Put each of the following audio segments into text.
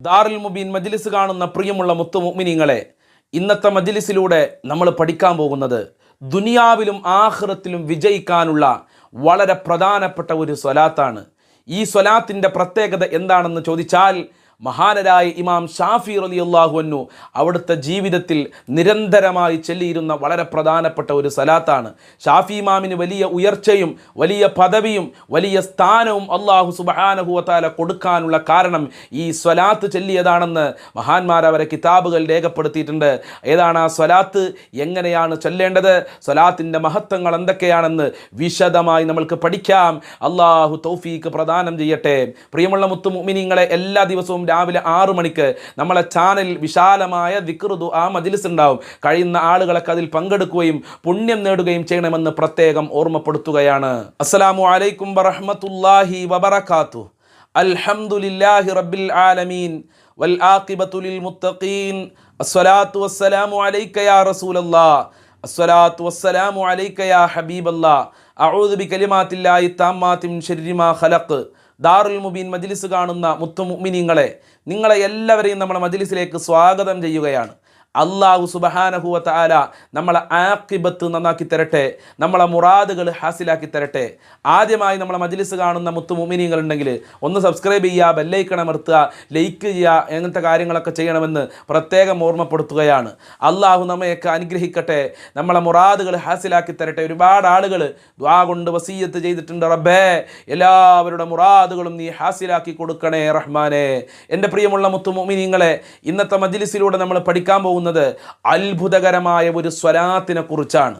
ദാറുൽ മുബീൻ മജ്ലിസ് കാണുന്ന പ്രിയമുള്ള മുത്തു മുഅ്മിനീങ്ങളെ ഇന്നത്തെ മജ്ലിസിലൂടെ നമ്മൾ പഠിക്കാൻ പോകുന്നത് ദുനിയാവിലും ആഖിറത്തിലും വിജയിക്കാനുള്ള വളരെ പ്രധാനപ്പെട്ട ഒരു സ്വലാത്താണ്. ഈ സ്വലാത്തിന്റെ പ്രത്യേകത എന്താണെന്ന് ചോദിച്ചാൽ മഹാനരായ ഇമാം ഷാഫി റലി അള്ളാഹുവന്നു അവിടുത്തെ ജീവിതത്തിൽ നിരന്തരമായി ചെല്ലിയിരുന്ന വളരെ പ്രധാനപ്പെട്ട ഒരു സലാത്താണ്. ഷാഫി ഇമാമിന് വലിയ ഉയർച്ചയും വലിയ പദവിയും വലിയ സ്ഥാനവും അള്ളാഹു സുബഹാനഹുവത്താല കൊടുക്കാനുള്ള കാരണം ഈ സ്വലാത്ത് ചൊല്ലിയതാണെന്ന് മഹാന്മാർ അവരെ കിതാബുകൾ രേഖപ്പെടുത്തിയിട്ടുണ്ട്. ഏതാണ് ആ സ്വലാത്ത്? എങ്ങനെയാണ് ചൊല്ലേണ്ടത്? സ്വലാത്തിന്റെ മഹത്വങ്ങൾ എന്തൊക്കെയാണെന്ന് വിശദമായി നമ്മൾക്ക് പഠിക്കാം. അള്ളാഹു തൗഫീക്ക് പ്രദാനം ചെയ്യട്ടെ. പ്രിയമുള്ള മുത്തു മുഅ്മിനീങ്ങളെ എല്ലാ ദിവസവും രാവിലെ ആറു മണിക്ക് നമ്മളെ ചാനലിൽ വിശാലമായ ദിക്റുദു ആ മജിലിസ് ഉണ്ടാവും. കഴിയുന്ന ആളുകളൊക്കെ അതിൽ പങ്കെടുക്കുകയും പുണ്യം നേടുകയും ചെയ്യണമെന്ന് പ്രത്യേകം ഓർമ്മപ്പെടുത്തുകയാണ്. അസ്സലാമു അലൈക്കും വറഹ്മത്തുള്ളാഹി വബറകാത്തു അൽഹംദുലില്ലാഹി റബ്ബിൽ ആലമീൻ. വൽ ആഖിബത്തു ലിൽ മുത്തഖീൻ. അസ്സലാത്തു വസ്സലാമു അലൈക യാ റസൂലല്ലാ. അസ്സലാത്തു വസ്സലാമു അലൈക യാ ഹബീബല്ലാ. അഊദു ബികലിമാത്തില്ലാഹി താമ്മാതി മിൻ ശർരി ഖലഖ്. ദാറുൽ മുബീൻ മജ്ലിസ് കാണുന്ന മുത്തു മുഅ്മിനീങ്ങളെ നിങ്ങളെ എല്ലാവരെയും നമ്മുടെ മജ്ലിസിലേക്ക് സ്വാഗതം ചെയ്യുകയാണ്. അള്ളാഹു സുബഹാനഹുവത്ത ആല നമ്മളെ ആക്കിബത്ത് നന്നാക്കി തരട്ടെ നമ്മളെ മുറാദുകൾ ഹാസിലാക്കി തരട്ടെ. ആദ്യമായി നമ്മളെ മജ്ലിസ് കാണുന്ന മുത്തു മുമിനിയങ്ങൾ ഉണ്ടെങ്കിൽ ഒന്ന് സബ്സ്ക്രൈബ് ചെയ്യുക ബെല്ലൈക്കണം അമർത്തുക ലൈക്ക് ചെയ്യുക അങ്ങനത്തെ കാര്യങ്ങളൊക്കെ ചെയ്യണമെന്ന് പ്രത്യേകം ഓർമ്മപ്പെടുത്തുകയാണ്. അള്ളാഹു നമ്മയൊക്കെ അനുഗ്രഹിക്കട്ടെ നമ്മളെ മുറാദുകൾ ഹാസിലാക്കി തരട്ടെ. ഒരുപാട് ആളുകൾ ദ്വാ കൊണ്ട് വസീയത്ത് ചെയ്തിട്ടുണ്ട് റബ്ബേ എല്ലാവരുടെ മുറാദുകളും നീ ഹാസിലാക്കി കൊടുക്കണേ റഹ്മാനെ. എന്റെ പ്രിയമുള്ള മുത്തു മുമിനിയങ്ങളെ ഇന്നത്തെ മജ്ലിസിലൂടെ നമ്മൾ പഠിക്കാൻ പോകുന്നത് അത്ഭുതകരമായ ഒരു സ്വലാത്തിനെ കുറിച്ചാണ്.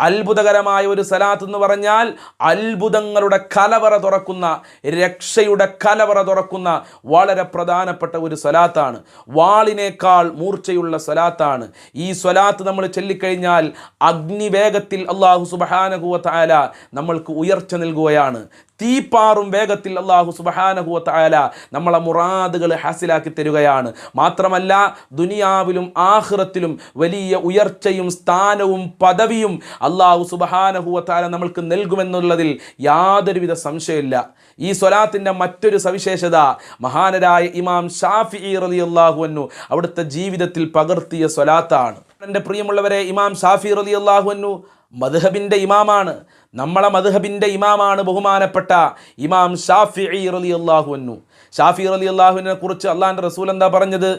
അത്ഭുതകരമായ ഒരു സലാത്ത് എന്ന് പറഞ്ഞാൽ അത്ഭുതങ്ങളുടെ കലവറ തുറക്കുന്ന രക്ഷയുടെ കലവറ തുറക്കുന്ന വളരെ പ്രധാനപ്പെട്ട ഒരു സലാത്താണ്. വാളിനേക്കാൾ മൂർച്ചയുള്ള സലാത്താണ്. ഈ സ്വലാത്ത് നമ്മൾ ചൊല്ലിക്കഴിഞ്ഞാൽ അഗ്നിവേഗത്തിൽ അള്ളാഹു സുബഹാനകുവത്തായാല നമ്മൾക്ക് ഉയർച്ച നൽകുകയാണ്. തീപ്പാറും വേഗത്തിൽ അള്ളാഹു സുബഹാനകുവത്തായാല നമ്മളെ മുറാദുകൾ ഹാസിലാക്കി തരികയാണ്. മാത്രമല്ല ദുനിയാവിലും ആഹ്റത്തിലും വലിയ ഉയർച്ചയും സ്ഥാനവും പദവിയും അള്ളാഹു സുബഹാനഹുവത്താല നമ്മൾക്ക് നൽകുമെന്നുള്ളതിൽ യാതൊരുവിധ സംശയമില്ല. ഈ സ്വലാത്തിന്റെ മറ്റൊരു സവിശേഷത മഹാനരായ ഇമാം ഷാഫി റലി അള്ളാഹുവന്നു അവിടുത്തെ ജീവിതത്തിൽ പകർത്തിയ സ്വലാത്താണ്. എന്റെ പ്രിയമുള്ളവരെ ഇമാം ഷാഫി റലി അള്ളാഹുവന്നു മധുഹബിന്റെ ഇമാമാണ്. നമ്മളെ മധുഹബിന്റെ ഇമാമാണ് ബഹുമാനപ്പെട്ട ഇമാം ഷാഫി റലി അള്ളാഹുവന്നു ഷാഫി റലി അള്ളാഹുവിനെ കുറിച്ച് അള്ളാഹിന്റെ റസൂൽ എന്താ പറഞ്ഞത്?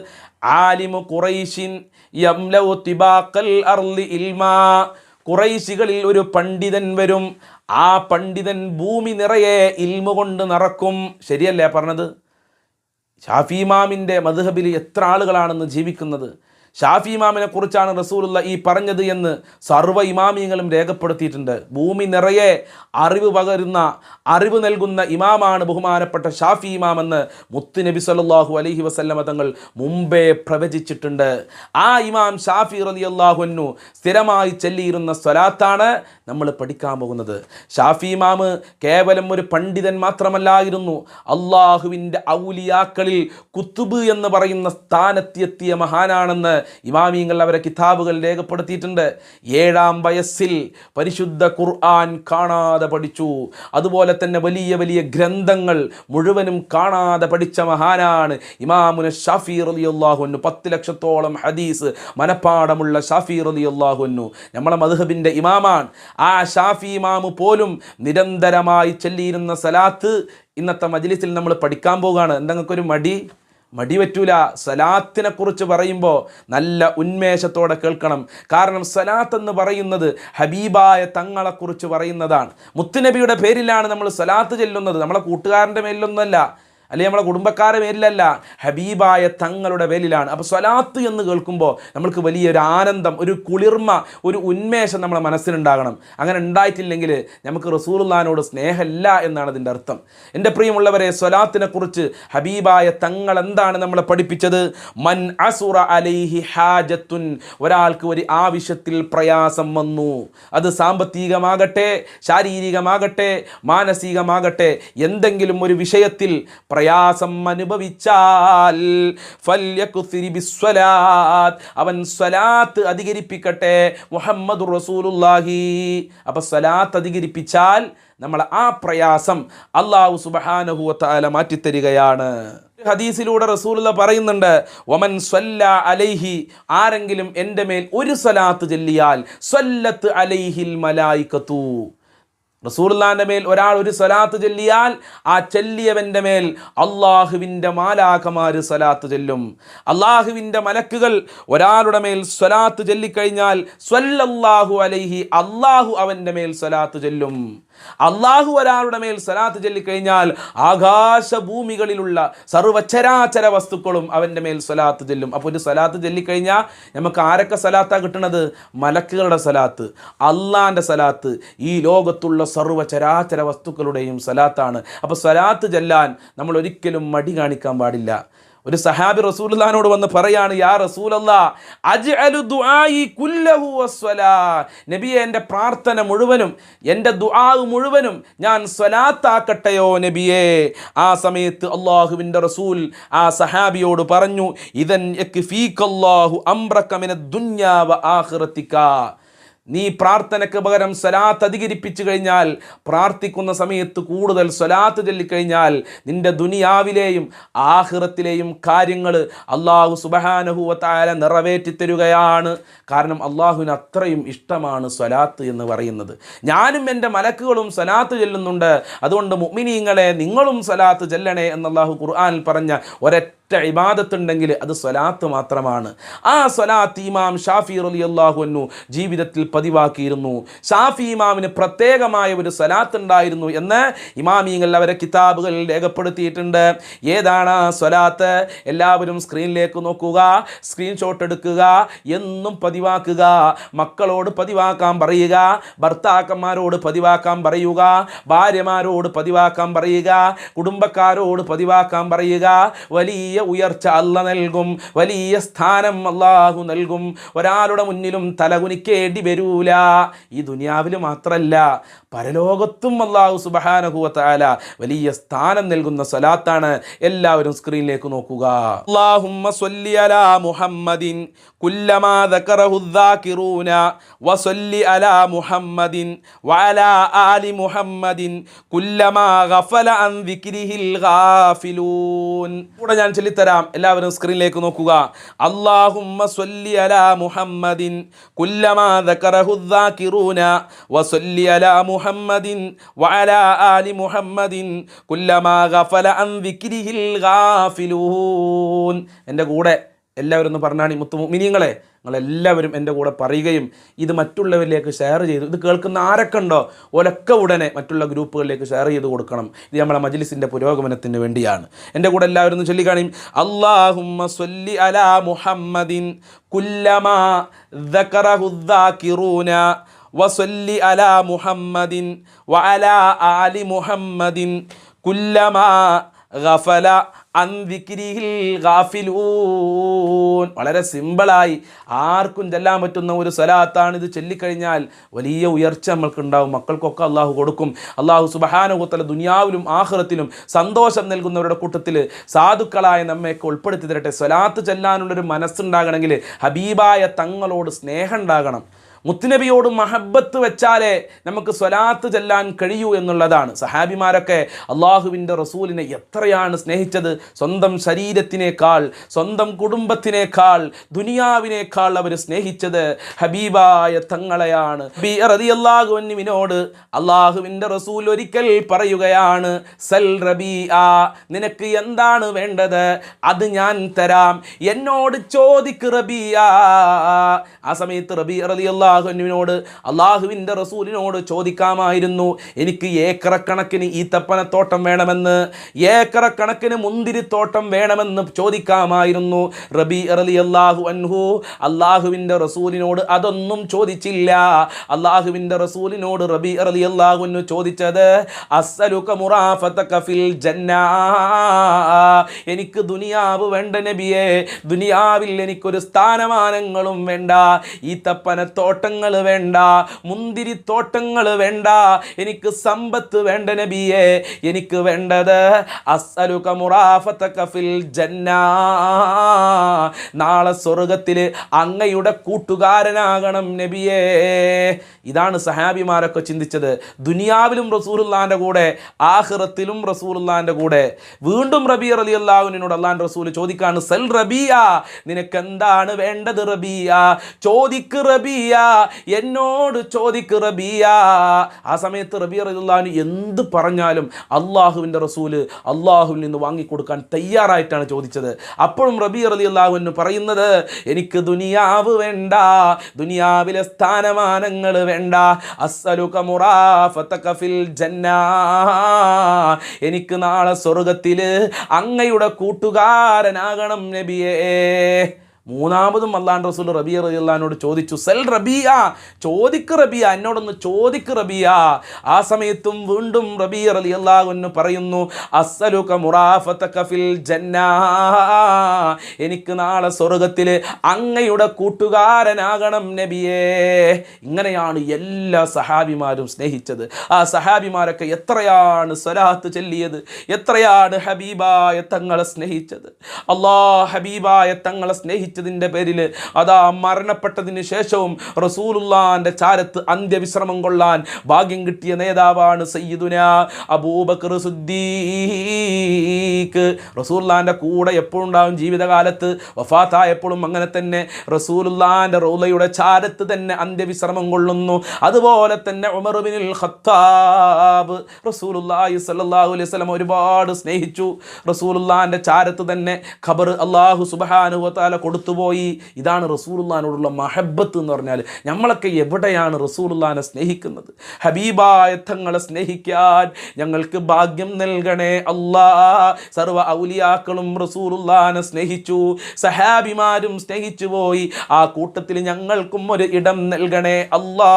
ആലിമു കുറൈഷിൻ യംലൗ തിബാഖൽ അർലി ഇൽമാ കുറൈശികളിൽ ഒരു പണ്ഡിതൻ വരും. ആ പണ്ഡിതൻ ഭൂമി നിറയെ ഇൽമ കൊണ്ട് നിറക്കും. ശരിയല്ലേ പറഞ്ഞത്? ഷാഫി ഇമാമിന്റെ മധുഹബിൽ എത്ര ആളുകളാണെന്ന് ജീവിക്കുന്നത്? ഷാഫി ഇമാമിനെ കുറിച്ചാണ് റസൂലുള്ള ഈ പറഞ്ഞത് എന്ന് സർവ ഇമാമിയങ്ങളും രേഖപ്പെടുത്തിയിട്ടുണ്ട്. ഭൂമി നിറയെ അറിവ് പകരുന്ന അറിവ് നൽകുന്ന ഇമാമാണ് ബഹുമാനപ്പെട്ട ഷാഫി ഇമാം എന്ന് മുത്ത് നബി സല്ലാഹു അലഹി വസല്ലമ തങ്ങൾ മുമ്പേ പ്രവചിച്ചിട്ടുണ്ട്. ആ ഇമാം ഷാഫി റളിയല്ലാഹുന്നു സ്ഥിരമായി ചെല്ലിയിരുന്ന സ്വലാത്താണ് നമ്മൾ പഠിക്കാൻ പോകുന്നത്. ഷാഫി ഇമാമ് കേവലം ഒരു പണ്ഡിതൻ മാത്രമല്ലായിരുന്നു. അള്ളാഹുവിന്റെ ഔലിയാക്കളിൽ കുത്തുബ് എന്ന് പറയുന്ന സ്ഥാനത്തെത്തിയ മഹാനാണെന്ന് ഇമാമിയങ്ങൾ അവരെ കിതാബുകൾ രേഖപ്പെടുത്തിയിട്ടുണ്ട്. ഏഴാം വയസ്സിൽ പരിശുദ്ധ ഖുർആൻ കാണാതെ പഠിച്ചു. അതുപോലെ തന്നെ വലിയ വലിയ ഗ്രന്ഥങ്ങൾ മുഴുവനും കാണാതെ പഠിച്ച മഹാനാണ് ഇമാമുന ഷാഫി അലി അള്ളാഹുന്നു പത്ത് ലക്ഷത്തോളം ഹദീസ് മനപ്പാടമുള്ള ഷാഫി അലി അള്ളാഹുന്നു നമ്മളെ മധുഹബിന്റെ ഇമാമാണ്. ആ ഷാഫി ഇമാമു പോലും നിരന്തരമായി ചൊല്ലിയിരുന്ന സലാത്ത് ഇന്നത്തെ മജ്ലിസിൽ നമ്മൾ പഠിക്കാൻ പോവുകയാണ്. എന്തെങ്കിലും ഒരു മടി? മടി പറ്റൂല സലാത്തിനെ കുറിച്ച് പറയുമ്പോൾ നല്ല ഉന്മേഷത്തോടെ കേൾക്കണം. കാരണം സലാത്ത് എന്ന് പറയുന്നത് ഹബീബായ തങ്ങളെക്കുറിച്ച് പറയുന്നതാണ്. മുത്തുനബിയുടെ പേരിലാണ് നമ്മൾ സലാത്ത് ചെല്ലുന്നത്. നമ്മളെ കൂട്ടുകാരന്റെ മേലിലൊന്നുമല്ല. അല്ലെങ്കിൽ നമ്മളെ കുടുംബക്കാരെ പേരിലല്ല ഹബീബായ തങ്ങളുടെ പേരിലാണ്. അപ്പോൾ സ്വലാത്ത് എന്ന് കേൾക്കുമ്പോൾ നമ്മൾക്ക് വലിയൊരു ആനന്ദം ഒരു കുളിർമ ഒരു ഉന്മേഷം നമ്മളെ മനസ്സിലുണ്ടാകണം. അങ്ങനെ ഉണ്ടായിട്ടില്ലെങ്കിൽ നമുക്ക് റസൂലുള്ളാനോട് സ്നേഹമില്ല എന്നാണ് അതിന്റെ അർത്ഥം. എന്റെ പ്രിയമുള്ളവരെ സ്വലാത്തിനെ കുറിച്ച് ഹബീബായ തങ്ങൾ എന്താണ് നമ്മളെ പഠിപ്പിച്ചത്? മൻ അസുറ അലൈഹി ഹാജത്തുൻ ഒരാൾക്ക് ഒരു ആവശ്യത്തിൽ പ്രയാസം വന്നു. അത് സാമ്പത്തികമാകട്ടെ ശാരീരികമാകട്ടെ മാനസികമാകട്ടെ എന്തെങ്കിലും ഒരു വിഷയത്തിൽ അനുഭവിച്ചാൽ ഫല്യകുസിരി ബിസ്വലാത്ത്. അവൻ സ്വലാത്ത് അധികരിപ്പിക്കട്ടെ മുഹമ്മദ് റസൂലുല്ലാഹി അപ്പൊ സ്വലാത്ത് അധികരിപ്പിച്ചാൽ നമ്മൾ ആ പ്രയാസം അള്ളാഹു സുബഹാനഹുവത്താല മാറ്റിത്തരികയാണ്. ഹദീസിലൂടെ റസൂലുള്ള പറയുന്നുണ്ട് ഒമൻ സ്വല്ല അലൈഹി ആരെങ്കിലും എന്റെ മേൽ ഒരു സ്വലാത്ത് ചെല്ലിയാൽ സ്വല്ലത്ത് അലൈഹിൽ മലായിക്കത്തു. റസൂലുള്ളാന്റെ മേൽ ഒരാൾ ഒരു സ്വലാത്ത് ചൊല്ലിയാൽ ആ ചൊല്ലിയവന്റെ മേൽ അള്ളാഹുവിന്റെ മാലാഖമാര് സ്വലാത്ത് ചൊല്ലും. അള്ളാഹുവിന്റെ മലക്കുകൾ ഒരാളുടെ മേൽ സ്വലാത്ത് ചൊല്ലിക്കഴിഞ്ഞാൽ സ്വല്ലല്ലാഹു അലൈഹി അള്ളാഹു അവന്റെ മേൽ സ്വലാത്ത് ചൊല്ലും. അള്ളാഹു ഒരാളുടെ മേൽ സ്വലാത്ത് ചൊല്ലിക്കഴിഞ്ഞാൽ ആകാശഭൂമികളിലുള്ള സർവചരാചര വസ്തുക്കളും അവന്റെ മേൽ സ്വലാത്ത് ചൊല്ലും. അപ്പോൾ ഒരു സ്വലാത്ത് ചൊല്ലിക്കഴിഞ്ഞാൽ നമുക്ക് ആരൊക്കെ സ്വലാത്താ കിട്ടുന്നത് മലക്കുകളുടെ സലാത്ത് അള്ളാന്റെ സലാത്ത് ഈ ലോകത്തുള്ള സർവചരാചര വസ്തുക്കളുടെയും സലാത്താണ് അപ്പോൾ സലാത്ത് ചെല്ലാൻ നമ്മൾ ഒരിക്കലും മടി കാണിക്കാൻ പാടില്ല. ഒരു സഹാബി റസൂലുള്ളാഹിനോട് വന്ന് പറയാണ് യാ റസൂലല്ലാ നബിയെ എന്റെ പ്രാർത്ഥന മുഴുവനും എന്റെ ദുആ മുഴുവനും ഞാൻ സ്വലാത്താക്കട്ടെയോ നബിയെ. ആ സമയത്ത് അള്ളാഹുവിന്റെ റസൂൽ ആ സഹാബിയോട് പറഞ്ഞു ഇതൻ ഫീക്കല്ലാഹു അംറക മിന ദുനിയാ വ ആഖിറതിക നീ പ്രാർത്ഥനയ്ക്ക് പകരം സ്വലാത്ത് അധികരിപ്പിച്ചു കഴിഞ്ഞാൽ പ്രാർത്ഥിക്കുന്ന സമയത്ത് കൂടുതൽ സ്വലാത്ത് ചൊല്ലിക്കഴിഞ്ഞാൽ നിന്റെ ദുനിയാവിലെയും ആഹൃത്തിലെയും കാര്യങ്ങൾ അള്ളാഹു നിറവേറ്റി തരുകയാണ്. കാരണം അള്ളാഹുവിന് അത്രയും ഇഷ്ടമാണ് സ്വലാത്ത് എന്ന് പറയുന്നത്. ഞാനും എന്റെ മലക്കുകളും സ്വലാത്ത് ചെല്ലുന്നുണ്ട്. അതുകൊണ്ട് മുഅ്മിനീങ്ങളെ നിങ്ങളും സ്വലാത്ത് ചെല്ലണേ എന്ന് ഖുർആനിൽ പറഞ്ഞ ഒരൊറ്റ ഒറ്റ ഇബാദത്തുണ്ടെങ്കിൽ അത് സ്വലാത്ത് മാത്രമാണ്. ആ സ്വലാത്ത് ഇമാം ഷാഫി റലി അള്ളാഹുന്നു ജീവിതത്തിൽ പതിവാക്കിയിരുന്നു. ഷാഫി ഇമാമിന് പ്രത്യേകമായ ഒരു സ്വലാത്ത് ഉണ്ടായിരുന്നു എന്ന് ഇമാമിങ്ങൾ അവരെ കിതാബുകളിൽ രേഖപ്പെടുത്തിയിട്ടുണ്ട്. ഏതാണ് ആ സ്വലാത്ത്? എല്ലാവരും സ്ക്രീനിലേക്ക് നോക്കുക സ്ക്രീൻഷോട്ട് എടുക്കുക എന്നും പതിവാക്കുക മക്കളോട് പതിവാക്കാൻ പറയുക ഭർത്താക്കന്മാരോട് പതിവാക്കാൻ പറയുക ഭാര്യമാരോട് പതിവാക്കാൻ പറയുക കുടുംബക്കാരോട് പതിവാക്കാൻ പറയുക വലിയ ഉയർച്ച അല്ല നൽകും വലിയ സ്ഥാനം അള്ളാഹു നൽകും ഒരാളുടെ മുന്നിലും തലകുനിക്കേണ്ടി വരൂല ഈ ദുനിയാവിൽ മാത്രമല്ല പരലോകത്തും അള്ളാഹു സുബഹാനഹുവത്താല വലിയ സ്ഥാനം നൽകുന്ന സ്വലാത്താണ് എല്ലാവരും സ്ക്രീനിലേക്ക് നോക്കുക അല്ലാഹുമ്മ സ്വല്ലി അലാ മുഹമ്മദിൻ കുല്ലമാ ذكره الذاكرون وصل على محمد وعلى آل محمد كلما غفل عن ذكره الغافلون കൂടെ ഞാൻ ചൊല്ലിത്തരാം എല്ലാവരും സ്ക്രീനിലേക്ക് നോക്കുക. അള്ളാഹുമ്മ മുഹമ്മദിൻ കുല്ലമാ മുഹമ്മദിൻ ആലി മുഹമ്മദിൻ കുല്ലമാ ഗഫല അൻ ഗാഫിലൂൻ. എന്റെ കൂടെ എല്ലാവരും ഒന്ന് പറഞ്ഞാണി മുത്തുമിനിയങ്ങളെ നിങ്ങളെല്ലാവരും എന്റെ കൂടെ പറയുകയും ഇത് മറ്റുള്ളവരിലേക്ക് ഷെയർ ചെയ്തു. ഇത് കേൾക്കുന്ന ആരൊക്കെ ഉണ്ടോ? ഒലക്ക ഉടനെ മറ്റുള്ള ഗ്രൂപ്പുകളിലേക്ക് ഷെയർ ചെയ്ത് കൊടുക്കണം. ഇത് നമ്മളെ മജ്ലിസിന്റെ പുരോഗമനത്തിന് വേണ്ടിയാണ്. എന്റെ കൂടെ എല്ലാവരും ഒന്ന് ചൊല്ലിക്കാണി. അള്ളാഹുമ്മ സൊല്ലി അലാ മുഹമ്മദിൻ കുല്ലമാറൂന വസല്ലി അലാ മുഹമ്മദിൻ വഅലാ ആലി മുഹമ്മദിൻ കുല്ലമാ ഗഫല വളരെ സിമ്പിളായി. ആർക്കും ചെല്ലാൻ പറ്റുന്ന ഒരു സലാത്താണ് ഇത് ചൊല്ലിക്കഴിഞ്ഞാൽ വലിയ ഉയർച്ച നമ്മൾക്കുണ്ടാവും. മക്കൾക്കൊക്കെ അള്ളാഹു കൊടുക്കും. അള്ളാഹു സുബഹാനുഹൂത്തല ദുനിയാവിലും ആഹ്റത്തിലും സന്തോഷം നൽകുന്നവരുടെ കൂട്ടത്തിൽ സാധുക്കളായ നമ്മയൊക്കെ ഉൾപ്പെടുത്തി തരട്ടെ. സ്വലാത്ത് ചെല്ലാനുള്ളൊരു മനസ്സുണ്ടാകണമെങ്കിൽ ഹബീബായ തങ്ങളോട് സ്നേഹം ഉണ്ടാകണം. മുത്തുനബിയോട് മഹബത്ത് വെച്ചാലേ നമുക്ക് സ്വലാത്ത് ചെല്ലാൻ കഴിയൂ എന്നുള്ളതാണ്. സഹാബിമാരൊക്കെ അള്ളാഹുവിന്റെ റസൂലിനെ എത്രയാണ് സ്നേഹിച്ചത്? സ്വന്തം ശരീരത്തിനേക്കാൾ സ്വന്തം കുടുംബത്തിനേക്കാൾ ദുനിയാവിനേക്കാൾ അവർ സ്നേഹിച്ചത് ഹബീബായ തങ്ങളെയാണ്. റതിയല്ലാഹുവിനോട് അള്ളാഹുവിന്റെ റസൂൽ ഒരിക്കൽ പറയുകയാണ് സൽ റബി ആ നിനക്ക് എന്താണ് വേണ്ടത്? അത് ഞാൻ തരാം. എന്നോട് ചോദിക്ക് റബിയ ആ സമയത്ത് റബി റതി അള്ളാഹുവിനോട് അള്ളാഹുവിന്റെ റസൂലിനോട് ചോദിക്കാമായിരുന്നു എനിക്ക് ഏക്കറക്കണക്കിന് ഈത്തപ്പനത്തോട്ടം വേണമെന്ന് ഏക്കറക്കണക്കിന് മുന്തിരിത്തോട്ടം വേണമെന്ന് ചോദിക്കാമായിരുന്നു. റബി അറലി അള്ളാഹു അൻഹു അള്ളാഹുവിന്റെ റസൂലിനോട് അതൊന്നും ചോദിച്ചില്ല. അള്ളാഹുവിന്റെ റസൂലിനോട് റബി അറലി അള്ളാഹുവിനു ചോദിച്ചത് എനിക്ക് ദുനിയാവ് വേണ്ട നബിയെ ദുനിയാവിൽ എനിക്കൊരു സ്ഥാനമാനങ്ങളും വേണ്ട ഈത്തപ്പനത്തോട്ടം തോട്ടങ്ങൾ വേണ്ട മുന്തിരിത്തോട്ടങ്ങൾ വേണ്ട എനിക്ക് സമ്പത്ത് വേണ്ട നബിയെ എനിക്ക് വേണ്ടത് അസ്അലുക ഫിൽ നാളെ സ്വർഗത്തിൽ അങ്ങയുടെ കൂട്ടുകാരനാകണം നബിയെ. ഇതാണ് സഹാബിമാരൊക്കെ ചിന്തിച്ചത്. ദുനിയാവിലും റസൂലുള്ളാന്റെ കൂടെ ആഹ്റത്തിലും റസൂലുള്ളാന്റെ കൂടെ. വീണ്ടും റബി അലി അള്ളാഹുവിനോട് അള്ളാൻ റസൂൽ ചോദിക്കാണ് സെൽ റബിയ? നിനക്ക് എന്താണ് വേണ്ടത് റബിയ? ചോദിക്ക് റബിയ. എന്നോട് ചോദിക്ക് റബിയ. ആ സമയത്ത് റബി അലി അള്ളാഹുന് എന്ത് പറഞ്ഞാലും അള്ളാഹുവിന്റെ റസൂൽ അള്ളാഹുവിൽ നിന്ന് വാങ്ങിക്കൊടുക്കാൻ തയ്യാറായിട്ടാണ് ചോദിച്ചത്. അപ്പോഴും റബി അലി അള്ളാഹുവിന് പറയുന്നത് എനിക്ക് ദുനിയാവ് വേണ്ട ദുനിയാവിലെ സ്ഥാനമാനങ്ങൾ വേണ്ട. അസ്സലുക മുറാഫത്തക ഫിൽ ജന്ന. എനിക്ക് നാളെ സ്വർഗത്തിൽ അങ്ങയുടെ കൂട്ടുകാരനാകണം നബിയേ. മൂന്നാമതും അള്ളാൻ റസൂൽ റബിയ റബിയുള്ളഹാനോട് ചോദിച്ചു സെൽ റബിയ? ചോദിക്ക് റബിയ എന്നോടൊന്ന് ചോദിക്ക് റബിയ. ആ സമയത്തും വീണ്ടും റബിയ റലി അള്ളാഹുന്ന് പറയുന്നു അസ്സലുക മുറാഫത്തക ഫിൽ ജന്ന. എനിക്ക് നാളെ സ്വർഗത്തിൽ അങ്ങയുടെ കൂട്ടുകാരനാകണം നബിയേ. ഇങ്ങനെയാണ് എല്ലാ സഹാബിമാരും സ്നേഹിച്ചത്. ആ സഹാബിമാരൊക്കെ എത്രയാണ് സ്വലാത്ത് ചൊല്ലിയത് എത്രയാണ് ഹബീബായ തങ്ങളെ സ്നേഹിച്ചത്. അള്ളാ ഹബീബായ തങ്ങളെ സ്നേഹിച്ചതിന്റെ പേരിൽ അതാ മരണപ്പെട്ടതിന് ശേഷവും റസൂലുല്ലാന്റെ ചാരത്ത് അന്ത്യവിശ്രമം കൊള്ളാൻ ഭാഗ്യം കിട്ടിയ നേതാവാണ് സയ്യിദുന അബൂബക്കർ സുദ്ദീഖ്. റസൂല്ലാന്റെ കൂടെ എപ്പോഴും ഉണ്ടാവും ജീവിതകാലത്ത് വഫാത്തായപ്പോഴും അങ്ങനെ തന്നെ. റസൂലുല്ലാന്റെ റൗലയുടെ ചാരത്ത് തന്നെ അന്ത്യവിശ്രമം കൊള്ളുന്നു. അതുപോലെ തന്നെ ഉമർ ബിനുൽ ഖത്താബ് റസൂലുള്ളാഹി സല്ലല്ലാഹു അലൈഹി വസല്ലം ഒരുപാട് സ്നേഹിച്ചു. റസൂലുല്ലാന്റെ ചാരത്ത് തന്നെ ഖബർ അള്ളാഹു സുബ്ഹാനഹു വതആല കൊടുത്തുപോയി ഇതാണ് റസൂലുള്ളാനോടുള്ള മഹബത്ത് എന്ന് പറഞ്ഞാൽ നമ്മളൊക്കെ എവിടെയാണ് റസൂലുള്ളാനെ സ്നേഹിക്കുന്നത്? ഹബീബായ തങ്ങളെ സ്നേഹിക്കാൻ ഞങ്ങൾക്ക് ഭാഗ്യം നൽകണേ അല്ലാ. സർവ ഔലിയാക്കളും റസൂലുള്ളാനെ സ്നേഹിച്ചു. സഹാബിമാരും സ്നേഹിച്ചു പോയി. ആ കൂട്ടത്തിൽ ഞങ്ങൾക്കും ഒരു ഇടം നൽകണേ അല്ലാ.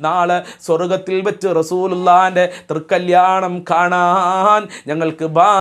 നാളെ സ്വർഗത്തിൽ വെച്ച് റസൂലുള്ളാന്റെ തൃക്കല്യാണം കാണാൻ ഞങ്ങൾക്ക് ഭാ